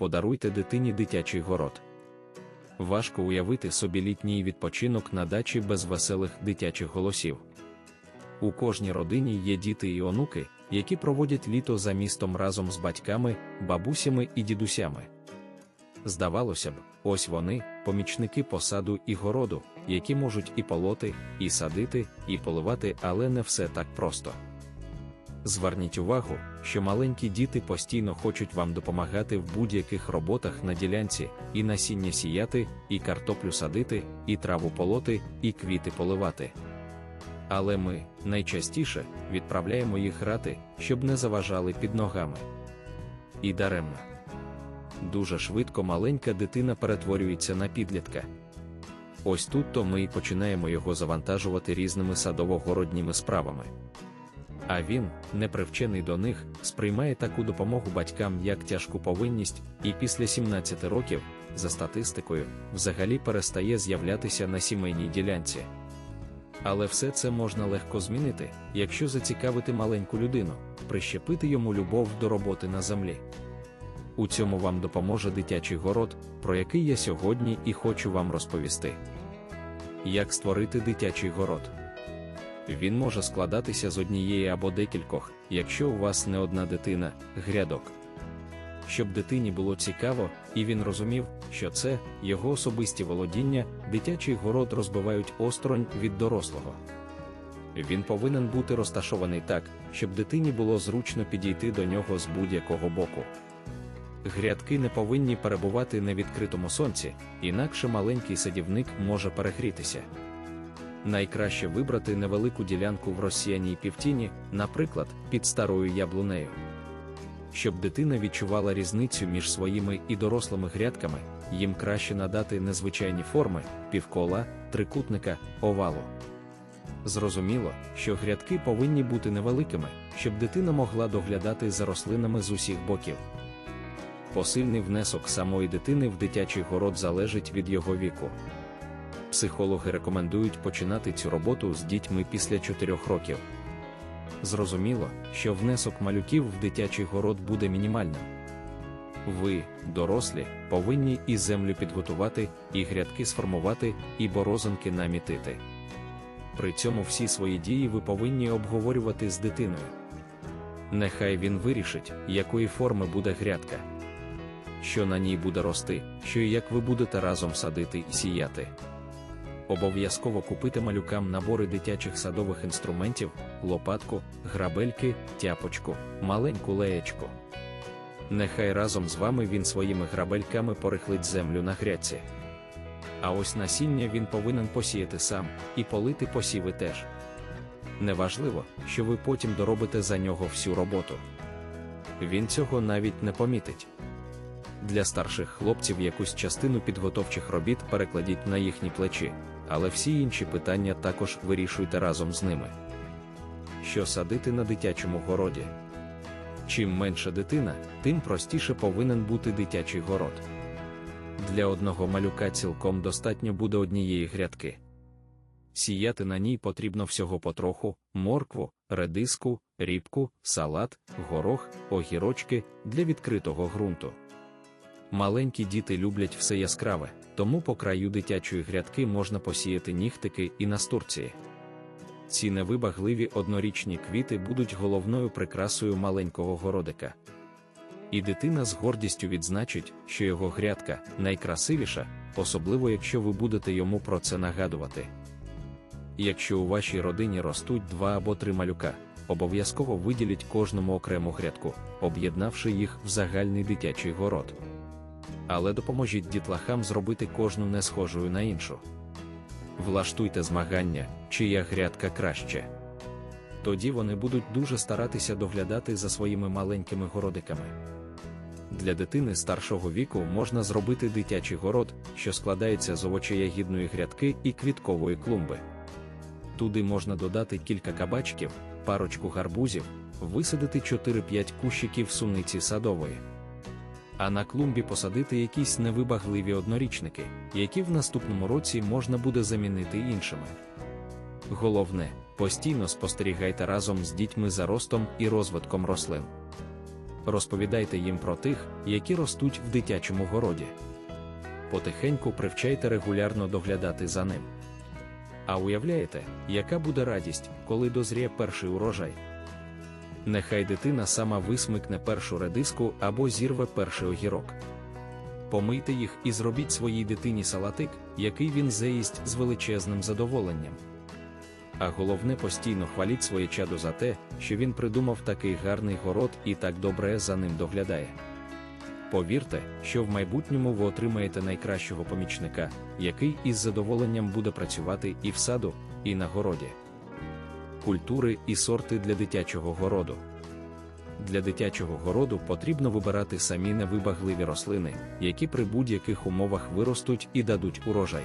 подаруйте дитині дитячий город. Важко уявити собі літній відпочинок на дачі без веселих дитячих голосів. У кожній родині є діти і онуки, які проводять літо за містом разом з батьками, бабусями і дідусями. Здавалося б, ось вони, помічники посаду і городу, які можуть і полоти, і садити, і поливати, але не все так просто. Зверніть увагу, що маленькі діти постійно хочуть вам допомагати в будь-яких роботах на ділянці, і насіння сіяти, і картоплю садити, і траву полоти, і квіти поливати. Але ми, найчастіше, відправляємо їх грати, щоб не заважали під ногами. І даремно. Дуже швидко маленька дитина перетворюється на підлітка. Ось тут то ми і починаємо його завантажувати різними садово-городніми справами. А він, не привчений до них, сприймає таку допомогу батькам як тяжку повинність, і після 17 років, за статистикою, взагалі перестає з'являтися на сімейній ділянці. Але все це можна легко змінити, якщо зацікавити маленьку людину, прищепити йому любов до роботи на землі. У цьому вам допоможе дитячий город, про який я сьогодні і хочу вам розповісти. Як створити дитячий город? Він може складатися з однієї або декількох, якщо у вас не одна дитина, грядок. Щоб дитині було цікаво, і він розумів, що це його особисті володіння, дитячий город розбивають осторонь від дорослого. Він повинен бути розташований так, щоб дитині було зручно підійти до нього з будь-якого боку. Грядки не повинні перебувати на відкритому сонці, інакше маленький садівник може перегрітися. Найкраще вибрати невелику ділянку в розсіяній півтіні, наприклад, під старою яблунею. Щоб дитина відчувала різницю між своїми і дорослими грядками, їм краще надати незвичайні форми півкола, трикутника, овалу. Зрозуміло, що грядки повинні бути невеликими, щоб дитина могла доглядати за рослинами з усіх боків. Посильний внесок самої дитини в дитячий город залежить від його віку. Психологи рекомендують починати цю роботу з дітьми після 4 років. Зрозуміло, що внесок малюків в дитячий город буде мінімальним. Ви, дорослі, повинні і землю підготувати, і грядки сформувати, і борозинки намітити. При цьому всі свої дії ви повинні обговорювати з дитиною. Нехай він вирішить, якої форми буде грядка, що на ній буде рости, що і як ви будете разом садити і сіяти. Обов'язково купити малюкам набори дитячих садових інструментів, лопатку, грабельки, тяпочку, маленьку леєчку. Нехай разом з вами він своїми грабельками порихлить землю на грядці. А ось насіння він повинен посіяти сам і полити посіви теж. Неважливо, що ви потім доробите за нього всю роботу. Він цього навіть не помітить. Для старших хлопців якусь частину підготовчих робіт перекладіть на їхні плечі, але всі інші питання також вирішуйте разом з ними. Що садити на дитячому городі? Чим менша дитина, тим простіше повинен бути дитячий город. Для одного малюка цілком достатньо буде однієї грядки. Сіяти на ній потрібно всього потроху: моркву, редиску, рібку, салат, горох, огірочки для відкритого ґрунту. Маленькі діти люблять все яскраве, тому по краю дитячої грядки можна посіяти нігтики і настурції. Ці невибагливі однорічні квіти будуть головною прикрасою маленького городика. І дитина з гордістю відзначить, що його грядка найкрасивіша, особливо якщо ви будете йому про це нагадувати. Якщо у вашій родині ростуть два або три малюка, обов'язково виділіть кожному окрему грядку, об'єднавши їх в загальний дитячий город. Але допоможіть дітлахам зробити кожну не схожою на іншу. Влаштуйте змагання, чия грядка краще. Тоді вони будуть дуже старатися доглядати за своїми маленькими городиками. Для дитини старшого віку можна зробити дитячий город, що складається з овочеягідної грядки і квіткової клумби. Туди можна додати кілька кабачків, парочку гарбузів, висадити 4-5 кущиків суниці садової. А на клумбі посадити якісь невибагливі однорічники, які в наступному році можна буде замінити іншими. Головне, постійно спостерігайте разом з дітьми за ростом і розвитком рослин. розповідайте їм про тих, які ростуть в дитячому городі. Потихеньку привчайте регулярно доглядати за ним. А уявляєте, яка буде радість, коли дозріє перший урожай? Нехай дитина сама висмикне першу редиску або зірве перший огірок. Помийте їх і зробіть своїй дитині салатик, який він заїсть з величезним задоволенням. А головне постійно хваліть своє чадо за те, що він придумав такий гарний город і так добре за ним доглядає. Повірте, що в майбутньому ви отримаєте найкращого помічника, який із задоволенням буде працювати і в саду, і на городі. Культури і сорти для дитячого городу. Для дитячого городу потрібно вибирати самі невибагливі рослини, які при будь-яких умовах виростуть і дадуть урожай.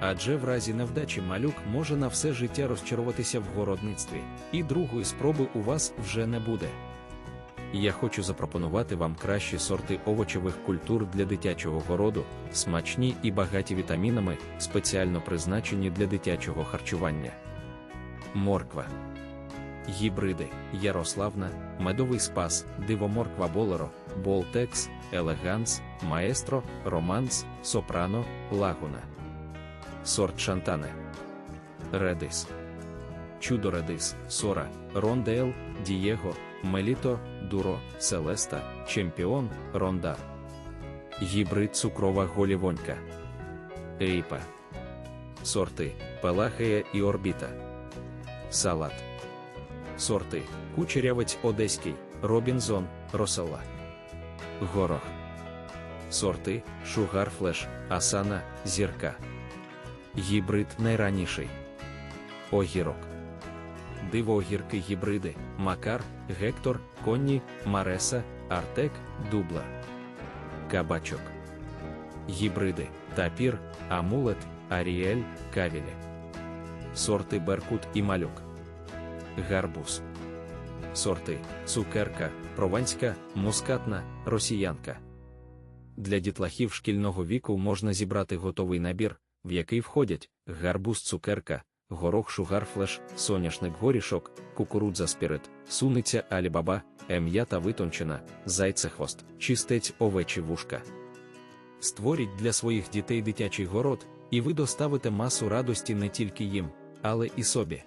Адже в разі невдачі малюк може на все життя розчаруватися в городництві, і другої спроби у вас вже не буде. Я хочу запропонувати вам кращі сорти овочевих культур для дитячого городу, смачні і багаті вітамінами, спеціально призначені для дитячого харчування. Морква. Гібриди Ярославна, Медовий Спас, Дивоморква Болеро, Болтекс, Елеганс, Маестро, Романс, Сопрано, Лагуна. Сорт Шантане. Редис. Чудо Редис, Сора, Рондейл, Дієго, Меліто, Дуро, Селеста, Чемпіон, Рондар. Гібрид цукрова голівонька. Ейпа. Сорти Пелагея і Орбіта. Салат. Сорти Кучерявець Одеський, Робінзон, Росела. Горох. Сорти Шугарфлеш, Асана, Зірка. Гібрид найраніший. Огірок. Дивоогірки гібриди Макар, Гектор, Конні, Мареса, Артек, Дубла. Кабачок. Гібриди Тапір, Амулет, Аріель, Кавілі. Сорти Беркут і Малюк. Гарбуз. Сорти Цукерка, Прованська, Мускатна, Росіянка. Для дітлахів шкільного віку можна зібрати готовий набір, в який входять гарбуз цукерка, горох шугарфлеш, соняшник горішок, кукурудза спірит, суниця алібаба, ем'ята витончена, зайцехвост, чистець овечі вушка. Створіть для своїх дітей дитячий город, і ви доставите масу радості не тільки їм, але і собі.